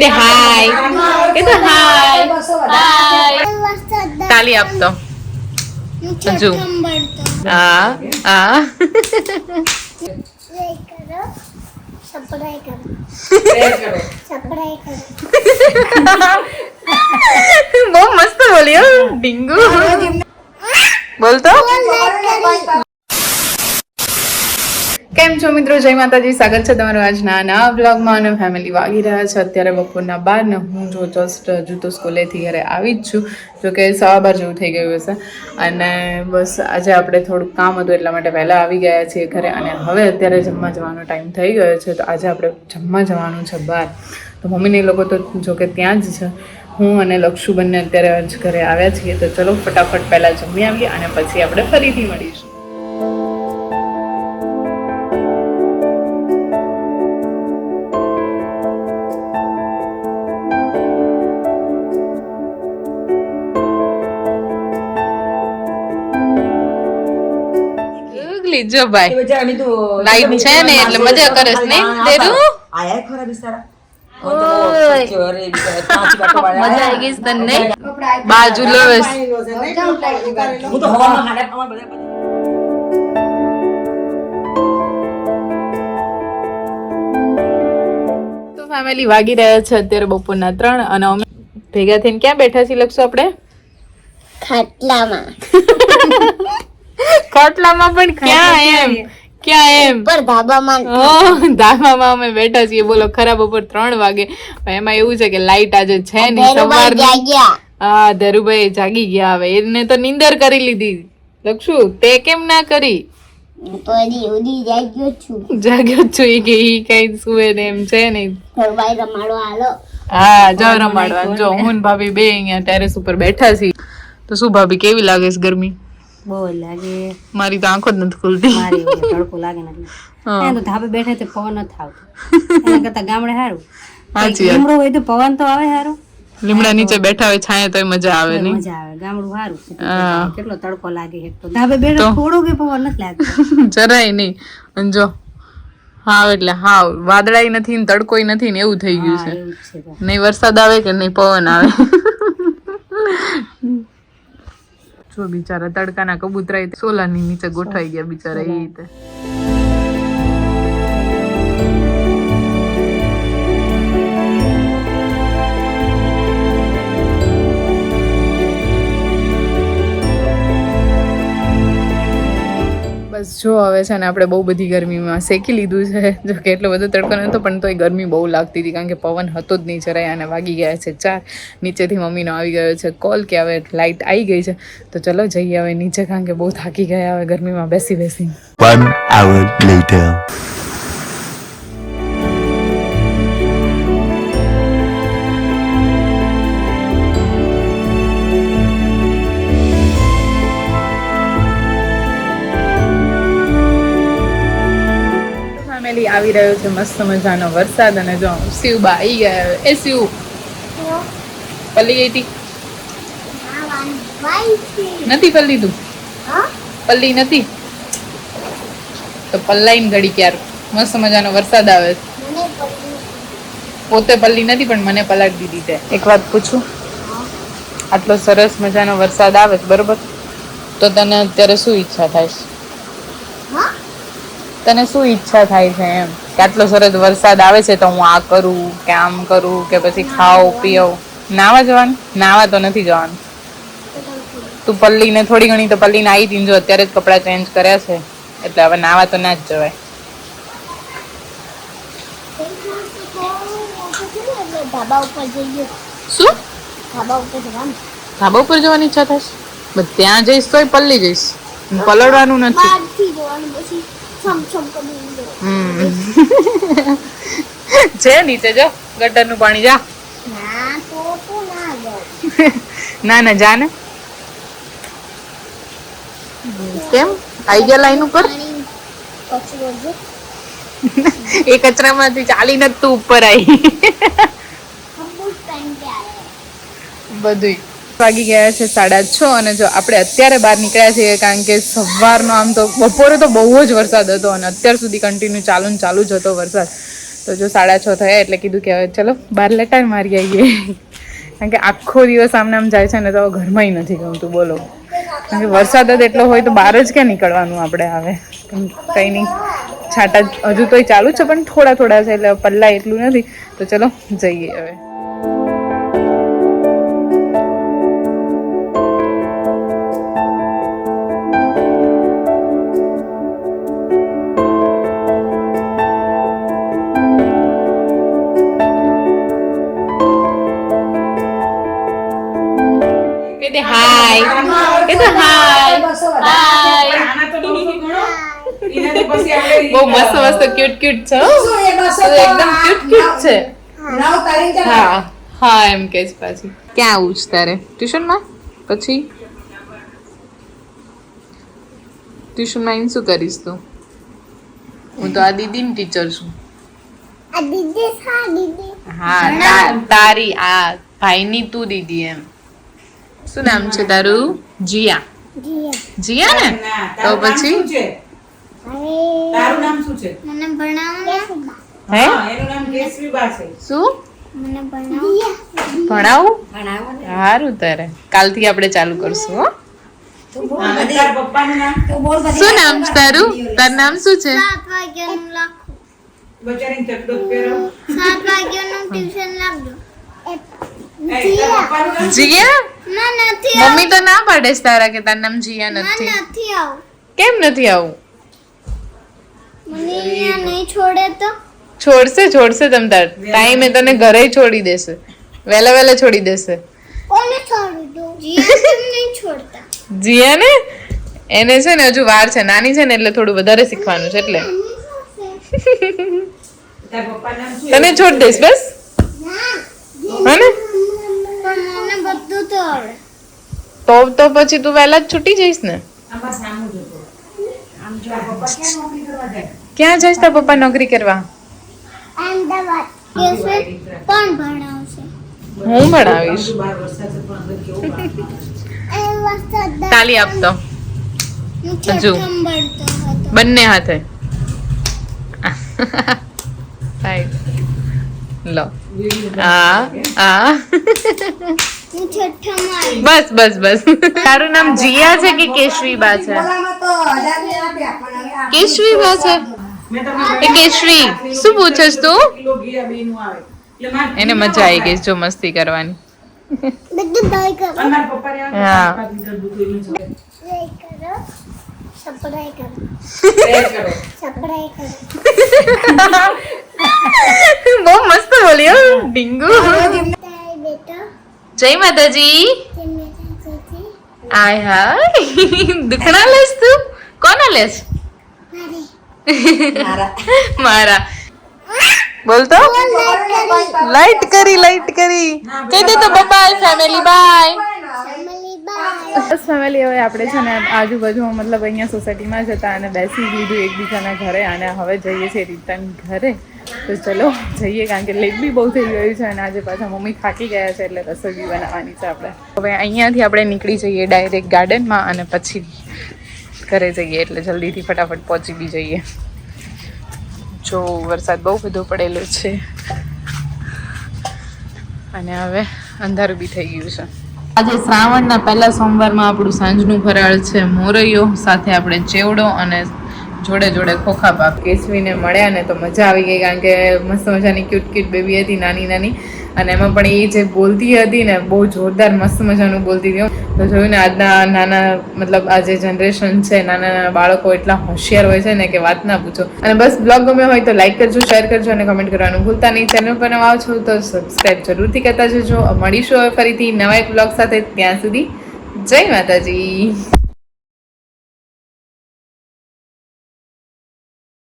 દે હાય કહી દે હાય હાય તાલી આપતો કરો સપ્રાય કરો બહુ મસ્ત બોલ્યો ડીંગુ બોલતો કેમ છો મિત્રો? જય માતાજી. સ્વાગત છે તમારું આજના નવા બ્લોગમાં અને ફેમિલી વાગી રહ્યા છે. અત્યારે બપોરના બાર ને હું જો જસ્ટ હજુ તો સ્કૂલેથી ઘરે આવી જ છું. જો કે સવા બાર જેવું થઈ ગયું હશે. અને બસ આજે આપણે થોડુંક કામ હતું એટલા માટે વહેલા આવી ગયા છીએ ઘરે. અને હવે અત્યારે જમવા જવાનો ટાઈમ થઈ ગયો છે. તો આજે આપણે જમવા જવાનું છે બહાર. તો મમ્મીને એ લોકો તો જો કે ત્યાં જ છે. હું અને લક્ષુ બંને અત્યારે ઘરે આવ્યા છીએ. તો ચલો ફટાફટ પહેલાં જમી આવીએ અને પછી આપણે ફરીથી મળીશું. જો ભાઈ લાઈટ છે ને એટલે મજા કરે છે નહીં? તેરું આયા ખરા બાજુ લવેશ હું તો હવામાં બધા ફેમિલી વાગી રહ્યા છે અત્યારે બપોરના ત્રણ અને અમે ભેગા થઈને ક્યાં બેઠા છીએ લખશું આપણે? ખાટલામાં. ખાટલામાં પણ ક્યાં એમ? ક્યાં એમ? પર ધાબામાં ધાબામાં અમે બેઠા છીએ. બોલો ખરાબ બપોર ત્રણ વાગે. એમાં એવું છે કે લાઈટ આજે છે ને સવાર હા ધરુભાઈ જાગી ગયા હવે. એને તો નીંદર કરી લીધી. લક્ષુ તે કેમ ના કરી? તો હજી ઉડી જાગ્યો છું. જાગ્યો જ છું. ઈ કે એ કઈ સુવે ને એમ છે નહીં. હા જો રમાડવા. જો હું ભાભી બે અહીંયા ટેરેસ ઉપર બેઠા છીએ. તો શું ભાભી કેવી લાગે છે ગરમી? બહુ લાગે. મારી તો આંખો જ નથી ખુલતી. મારી તડકો લાગે ને એટલે. હા. તો ધાબે બેઠે તો પવન નથી આવતો. એના કરતા ગામડે સારું સાચી લીમડો હોય તો પવન તો આવે સારું લીમડા નીચે બેઠા હોય છાયા તો મજા આવે ને મજા આવે. ગામડું સારું કેટલો તડકો લાગે એક તો. ધાબે બેઠો થોડો કે પવન નથી લાગતો. જરાય નહીં અને જો હાવ એટલે હાવ. વાદળાય નથી ને તડકોય નથી ને એવું થઈ ગયું છે. નહીં વરસાદ આવે કે નહીં પવન આવે? જો બિચારા તડકાના કબૂતરા સોલાની નીચે ગોઠવાઈ ગયા બિચારા એ રીતે. બસ જો હવે છે ને આપણે બહુ બધી ગરમીમાં શેકી લીધું છે. જો કે એટલો બધો તડકો નહોતો, પણ તોય ગરમી બહુ લાગતી હતી, કારણ કે પવન હતો જ નહીં જરાય, અને વાગી ગયા છે ચાર. નીચેથી મમ્મીનો આવી ગયો છે કોલ કે હવે લાઇટ આવી ગઈ છે. તો ચલો જઈએ હવે નીચે, કારણ કે બહુ થાકી ગયા હવે ગરમીમાં બેસી બેસી આવી રહ્યો છે, મસ્ત મજાનો વરસાદ અને જો શિવબા આવી ગયા. એ શિવ, પલ્લી ગઈ હતી નથી પલ્લી તું? પલ્લી નથી? તો પલ્લાઈને ઘડી ક્યાર? મસ્ત મજાનો વરસાદ આવે. પોતે પલ્લી નથી, પણ મને પલાટ દીધી છે એક વાત પૂછું? આટલો સરસ મજાનો વરસાદ આવે બરોબર? તો તને અત્યારે શું ઈચ્છા થાય છે? તને શું ઈચ્છા થાય છે એમ? કે આટલો સરસ વરસાદ આવે છે તો હું આ કરું, કે આમ કરું, કે પછી ખાઉં પીઓ નાવા જવાનું? નાવા તો નથી જવાનું. તું પલ્લીને થોડી ઘણી તો પલ્લીને આવી હતી અત્યારે જ કપડાં ચેન્જ કર્યા છે. એટલે હવે નાવા તો ના જ જવાય. ધાબા ઉપર શું ધાબા જવાની ઈચ્છા થશે ત્યાં જઈશ તોય પલ્લી જઈશ. પલળવાનું નથી. છે નીચે જો ગટરનું પાણી જા. ના ના જા ને. કેમ? આઈ ગયા લાઈન ઉપર? એ કચરામાંથી ચાલી નથી તું ઉપર આવે બધું વાગી ગયા છે સાડા છ અને જો આપણે અત્યારે બહાર નીકળ્યા છીએ, કારણ કે સવારનો આમ તો બપોરે તો બહુ જ વરસાદ હતો અને અત્યાર સુધી કન્ટિન્યુ ચાલુ ને ચાલુ જ હતો વરસાદ. તો જો સાડા છ થયા એટલે કીધું કે હવે ચલો બહાર લેટા મારી આવીએ. કારણ કે આખો દિવસ આમને આમ જાય છે ને તો ઘરમાંય નથી ગમતું, બોલો. કારણ કે વરસાદ જ એટલો હોય તો બહાર જ ક્યાં નીકળવાનું આપણે આવે કંઈ નહીં. છાંટા હજુ તોય ચાલુ છે, પણ થોડા થોડા છે એટલે પલ્લા એટલું નથી. તો ચલો જઈએ હવે. બહુ મસ્ત મસ્ત ક્યુટ ક્યુટ છે. એકદમ ક્યુટ ક્યુટ છે. હા હા એમ કે છે પાછી. ક્યાં આવું છે તારે? ટ્યુશનમાં? પછી? ટ્યુશનમાં એમ શું કરીશ તું? હું તો આ દીદીની ટીચર છું. હા દીદી હા તા- તારી આ ભાઈની તું દીદી એમ. શું નામ છે તારું? જીયા. જીયા. ને? તો પછી? તારું નામ શું છે? મને ભણાવો હે? એનું નામ કેસરીબા છે. શું? મને ભણાવો. ભણાવું? ભણાવો સારું તારે. કાલથી આપણે ચાલુ કરશું હો. શું નામ છે તારું? તારું નામ શું છે? જીયા. મમ્મી તો ના પાડે તારા કે તારું નામ જીયા નથી. નથી કેમ નથી આવું મને અહીંયા નહીં છોડે તો છોડશે છોડશે તમ તાર. ટાઈમે તને ઘરે છોડી દેશે. વહેલા વહેલા છોડી દેશે. કોને જીયા નહીં છોડતા? જીયા ને એને છે ને હજુ વાર છે. નાની છે ને એટલે થોડું વધારે શીખવાનું છે એટલે. તને છોડી દઈશ બસ? હે ને? પણ મને બધું તો તો તો પછી તું વહેલા જ છૂટી જઈશ ને. આમાં સામું જોતો આમ જો આ પપ્પા ક્યાં જાય? જઈશ તારા પપ્પા નોકરી કરવા? અમદાવાદ. કેસે પણ ભણાવશે. હું ભણાવીશ? તાલી આપતો હજુ. બંને હાથે. લો. આ આ. હું છઠ્ઠામાં બસ બસ બસ. તારું નામ જીયા છે કે કેશવીબા છે? કેશવી બે કેશવીબા છે? એ કેશવી શું પૂછસ તું? એને મજા આવી ગઈ જો મસ્તી કરવાની. હા. કરો. કરો. બહુ મસ્ત બોલ્યો ડીંગુ. જય માતાજી. આય હાય. દુખણા લેસ તું? કોના લેસ મારા. મારા બોલતો લાઈટ કરી લાઈટ કરી. કહી દે તો બાય ફેમિલી બાય બસ ફેમિલી, હવે આપણે છે ને આજુબાજુમાં મતલબ અહીંયા સોસાયટીમાં જ અને બેસી લીધું એકબીજાના ઘરે અને હવે જઈએ છીએ રિટર્ન ઘરે. તો ચલો, જઈએ કારણ કે લેટ બી બહુ થઈ ગયું છે અને આજે પાછા મમ્મી થાકી ગયા છે એટલે રસોઈ બનાવવાની છે આપણે. હવે અહીંયાથી આપણે નીકળી જઈએ ડાયરેક્ટ ગાર્ડનમાં અને પછી ઘરે જઈએ એટલે જલ્દીથી ફટાફટ પહોંચી બી જઈએ. જો, વરસાદ બહુ બધો પડેલો છે. અને હવે અંધારું બી થઈ ગયું છે. આજે શ્રાવણના પહેલા સોમવારમાં આપણું સાંજનું ફરાળ છે મોરૈયો, સાથે આપણે ચેવડો અને જોડે જોડે ખોખા પાક કેસવીને મળ્યા ને તો મજા આવી ગઈ કારણ કે મસ્ત મજાની ક્યુટ ક્યુટ બેબી હતી, નાની નાની. અને એમાં પણ એ જે બોલતી હતી ને, બહુ જોરદાર, મસ્ત મજાનું બોલતી હતી. તો જોયું ને, આજના નાના, મતલબ આ જે જનરેશન છે, નાના નાના બાળકો એટલા હોશિયાર હોય છે ને કે વાત ના પૂછો. અને બસ બ્લોગ ગમ્યો હોય તો લાઈક કરજો શેર કરજો અને કમેન્ટ કરવાનું ભૂલતા નહીં. ચેનલ પર નવા છો તો સબસ્ક્રાઈબ જરૂરથી કરતા જજો. મળીશું હવે ફરીથી નવા એક બ્લોગ સાથે ત્યાં સુધી. જય માતાજી.